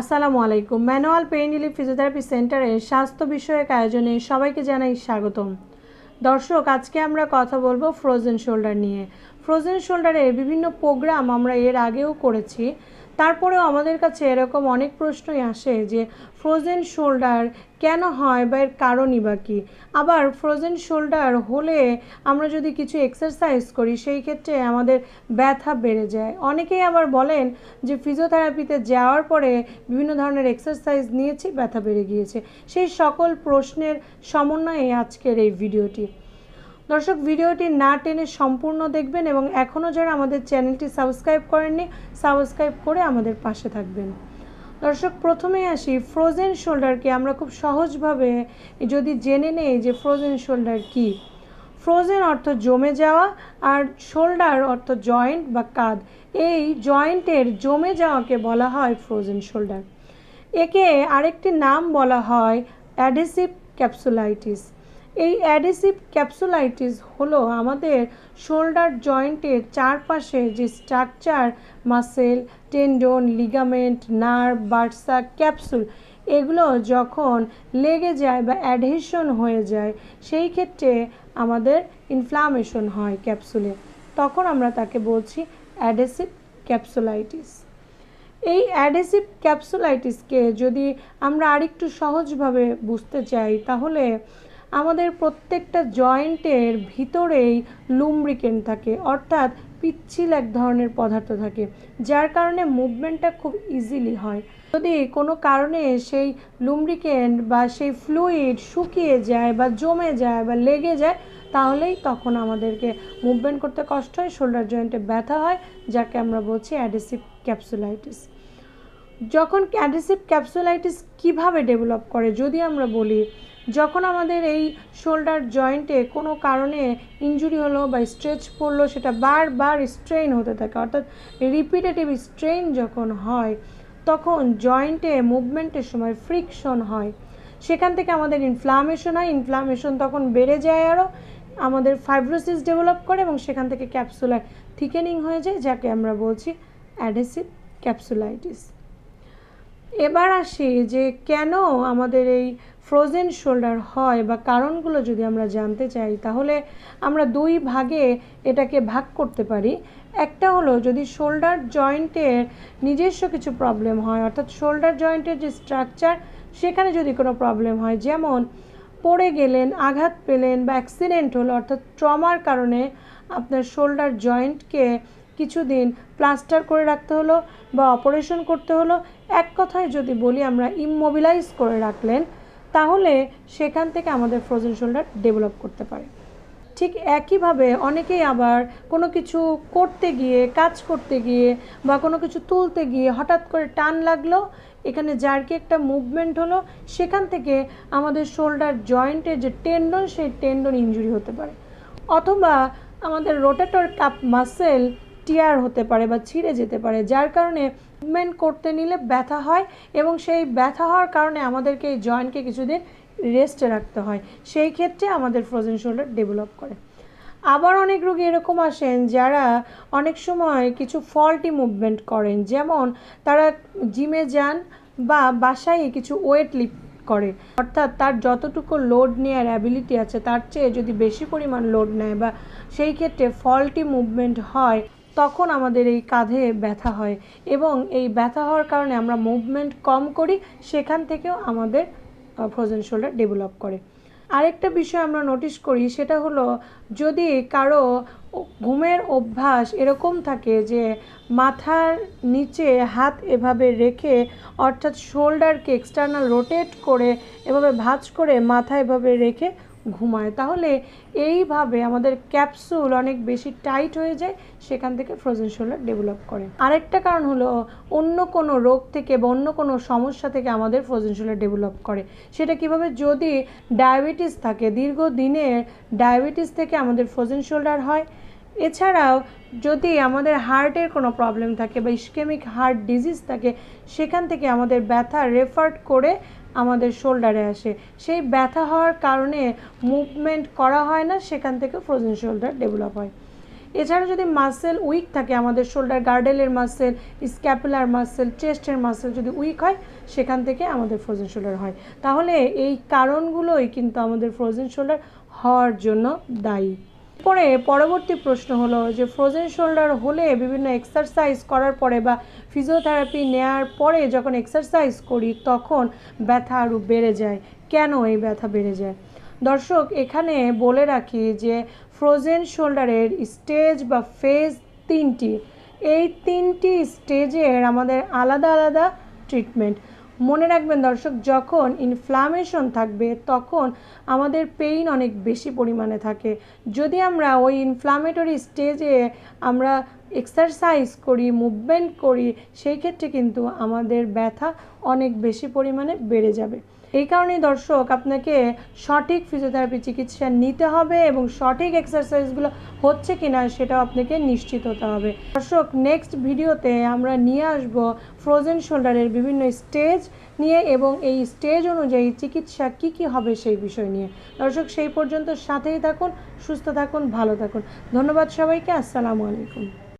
আসসালামু আলাইকুম। Manual pain relief physiotherapy সেন্টারের স্বাস্থ্য বিষয়ক আয়োজনে সবাইকে জানাই স্বাগতম। দর্শক, আজকে আমরা কথা বলব ফ্রোজেন শোল্ডার নিয়ে। ফ্রোজেন শোল্ডারের বিভিন্ন প্রোগ্রাম আমরা এর আগেও করেছি। তারপরেও আমাদের কাছে এরকম অনেক প্রশ্নই আসে যে ফ্রোজেন শোল্ডার কেন হয় বা এর কারণই বা কী? আবার ফ্রোজেন শোল্ডার হলে আমরা যদি কিছু এক্সারসাইজ করি, সেই ক্ষেত্রে আমাদের ব্যথা বেড়ে যায়। অনেকেই আবার বলেন যে ফিজিওথেরাপিতে যাওয়ার পরে বিভিন্ন ধরনের এক্সারসাইজ নিয়েছি, ব্যথা বেড়ে গিয়েছে। সেই সকল প্রশ্নের সমন্বয়ে আজকের এই ভিডিওটি দর্শক, ভিডিওটি না টেনে সম্পূর্ণ দেখবেন এবং এখনও যারা আমাদের চ্যানেলটি সাবস্ক্রাইব করেননি, সাবস্ক্রাইব করে আমাদের পাশে থাকবেন। দর্শক প্রথমে আসি ফ্রোজেন শোল্ডারকে আমরা খুব সহজভাবে যদি জেনে নেই যে ফ্রোজেন শোল্ডার কী। ফ্রোজেন অর্থ জমে যাওয়া আর শোল্ডার অর্থ জয়েন্ট বা কাঁধ। এই জয়েন্টের জমে যাওয়াকে বলা হয় ফ্রোজেন শোল্ডার একে আরেকটি নাম বলা হয় অ্যাডেসিভ ক্যাপসুলাইটিস এই অ্যাডেসিভ ক্যাপসুলাইটিস হলো আমাদের শোল্ডার জয়েন্টের চারপাশে যে structure, muscle, tendon, ligament, nerve, bursa capsule, এগুলো যখন লেগে যায় বা অ্যাডহেশন হয়ে যায়, সেই ক্ষেত্রে আমাদের ইনফ্লামেশন হয় ক্যাপসুলে। তখন আমরা তাকে বলছি অ্যাডেসিভ ক্যাপসুলাইটিস। এই অ্যাডেসিভ ক্যাপসুলাইটিসকে যদি আমরা আরেকটু সহজভাবে বুঝতে চাই, তাহলে আমাদের প্রত্যেকটা জয়েন্টের ভিতরেই লুমব্রিকেন্ট থাকে, অর্থাৎ পিচ্ছিল এক ধরনের পদার্থ থাকে, যার কারণে মুভমেন্টটা খুব ইজিলি হয়। যদি কোনো কারণে সেই লুমব্রিকেন্ট বা সেই ফ্লুইড শুকিয়ে যায় বা জমে যায় বা লেগে যায়, তাহলেই তখন আমাদেরকে মুভমেন্ট করতে কষ্ট হয় শোল্ডার জয়েন্টে ব্যথা হয়, যাকে আমরা বলছি অ্যাডেসিভ ক্যাপসুলাইটিস যখন অ্যাডেসিভ ক্যাপসুলাইটিস কীভাবে ডেভেলপ করে, যদি আমরা বলি যখন আমাদের এই শোল্ডার জয়েন্টে কোনো কারণে ইঞ্জুরি হলো বা স্ট্রেচ পড়ল, সেটা বারবার স্ট্রেন হতে থাকে, অর্থাৎ রিপিটেটিভ স্ট্রেন যখন হয়, তখন জয়েন্টে মুভমেন্টের সময় ফ্রিকশন হয়। সেখান থেকে আমাদের ইনফ্লামেশন হয় ইনফ্লামেশন তখন বেড়ে যায় আরও আমাদের ফাইব্রোসিস ডেভেলপ করে এবং সেখান থেকে ক্যাপসুলার থিকেনিং হয়ে যায়, যাকে আমরা বলছি অ্যাডেসিভ ক্যাপসুলাইটিস এবার আসি যে কেন আমাদের এই ফ্রোজেন শোল্ডার হয় বা কারণগুলো যদি আমরা জানতে চাই, তাহলে আমরা দুই ভাগে এটাকে ভাগ করতে পারি। একটা হলো যদি শোল্ডার জয়েন্টের নিজস্ব কিছু প্রবলেম হয়, অর্থাৎ শোল্ডার জয়েন্টের যে স্ট্রাকচার সেখানে যদি কোনো প্রবলেম হয়, যেমন পড়ে গেলেন, আঘাত পেলেন বা অ্যাক্সিডেন্ট হলো, অর্থাৎ ট্রমার কারণে আপনার শোল্ডার জয়েন্টকে কিছুদিন প্লাস্টার করে রাখতে হলো বা অপারেশন করতে হলো। এক কথায় যদি বলি, আমরা ইমমোবিলাইজ করে রাখলেন তাহলে সেখান থেকে আমাদের ফ্রোজেন শোল্ডার ডেভেলপ করতে পারে। ঠিক একইভাবে অনেকেই আবার কোনো কিছু করতে গিয়ে, কাজ করতে গিয়ে বা কোনো কিছু তুলতে গিয়ে হঠাৎ করে টান লাগল, এখানে জার্কি একটা মুভমেন্ট হলো, সেখান থেকে আমাদের শোল্ডার জয়েন্টের যে টেন্ডন সেই টেন্ডন ইঞ্জুরি হতে পারে। অথবা আমাদের রোটেটর কাপ মাসেল টিয়ার হতে পারে বা ছিঁড়ে যেতে পারে, যার কারণে মুভমেন্ট করতে নিলে ব্যথা হয় এবং সেই ব্যথা হওয়ার কারণে আমাদেরকে এই জয়েন্টকে কিছুদিন রেস্টে রাখতে হয়। সেই ক্ষেত্রে আমাদের ফ্রোজেন শোল্ডার ডেভেলপ করে। আবার অনেক রোগী এরকম আসেন যারা অনেক সময় কিছু ফল্টি মুভমেন্ট করেন, যেমন তারা জিমে যান বা বাসায় কিছু ওয়েট লিফট করে, অর্থাৎ তার যতটুকু লোড নেওয়ার অ্যাবিলিটি আছে, তার চেয়ে যদি বেশি পরিমাণ লোড নেয় বা সেই ক্ষেত্রে ফল্টি মুভমেন্ট হয় তখন আমাদের এই কাঁধে ব্যথা হয় এবং এই ব্যথা হওয়ার কারণে আমরা মুভমেন্ট কম করি, সেখান থেকেও আমাদের ফ্রোজেন শোল্ডার ডেভেলপ করে। আরেকটা বিষয় আমরা নোটিশ করি, সেটা হলো যদি কারও ঘুমের অভ্যাস এরকম থাকে যে মাথার নিচে হাত এভাবে রেখে, অর্থাৎ শোল্ডারকে এক্সটার্নাল রোটেট করে, এভাবে ভাঁজ করে মাথা এভাবে রেখে ঘুমায়। তাহলে এইভাবে আমাদের ক্যাপসুল অনেক বেশি টাইট হয়ে যায়, সেখান থেকে ফ্রোজেন শোল্ডার ডেভেলপ করে। আরেকটা কারণ হলো, অন্য কোনো রোগ থেকে বা অন্য কোনো সমস্যা থেকে আমাদের ফ্রোজেন শোল্ডার ডেভেলপ করে। সেটা কীভাবে? যদি ডায়াবেটিস থাকে, দীর্ঘদিনের ডায়াবেটিস থেকে আমাদের ফ্রোজেন শোল্ডার হয়। এছাড়াও যদি আমাদের হার্টের কোনো প্রবলেম থাকে বা ইস্কেমিক হার্ট ডিজিজ থাকে, সেখান থেকে আমাদের ব্যথা রেফার্ড করে আমাদের শোল্ডারে আসে। সেই ব্যথা হওয়ার কারণে মুভমেন্ট করা হয় না, সেখান থেকে ফ্রোজেন শোল্ডার ডেভেলপ হয়। এছাড়া যদি মাসেল উইক থাকে, আমাদের শোল্ডার গার্ডেলের মাসেল স্ক্যাপুলার মাসেল চেস্টের মাসেল যদি উইক হয়, সেখান থেকে আমাদের ফ্রোজেন শোল্ডার হয়। তাহলে এই কারণগুলোই কিন্তু আমাদের ফ্রোজেন শোল্ডার হওয়ার জন্য দায়ী। পরে পরবর্তী প্রশ্ন হলো যে ফ্রোজেন শোল্ডার হলে বিভিন্ন এক্সারসাইজ করার পরে বা ফিজিওথেরাপি নেওয়ার পরে যখন এক্সারসাইজ করি তখন ব্যথা আরও বেড়ে যায়। কেন এই ব্যথা বেড়ে যায়? দর্শক, এখানে বলে রাখি যে ফ্রোজেন শোল্ডারের স্টেজ বা ফেজ তিনটি। এই তিনটি স্টেজের আমাদের আলাদা আলাদা ট্রিটমেন্ট মনে রাখবেন দর্শক, যখন ইনফ্লামেশন থাকবে, তখন আমাদের পেইন অনেক বেশি পরিমাণে থাকে। যদি আমরা ওই ইনফ্লামেটরি স্টেজে আমরা এক্সারসাইজ করি মুভমেন্ট করি, সেই ক্ষেত্রে কিন্তু আমাদের ব্যথা অনেক বেশি পরিমাণে বেড়ে যাবে। এই কারণেই দর্শক, আপনাকে সঠিক ফিজিওথেরাপি চিকিৎসা নিতে হবে এবং সঠিক এক্সারসাইজগুলো হচ্ছে কিনা সেটাও আপনাকে নিশ্চিত হতে হবে। দর্শক নেক্সট ভিডিওতে আমরা নিয়ে আসব ফ্রোজেন শোল্ডারের বিভিন্ন স্টেজ নিয়ে এবং এই স্টেজ অনুযায়ী চিকিৎসা কি কি হবে সেই বিষয় নিয়ে। দর্শক, সেই পর্যন্ত সাথেই থাকুন, সুস্থ থাকুন, ভালো থাকুন। ধন্যবাদ সবাইকে, আসসালামু আলাইকুম।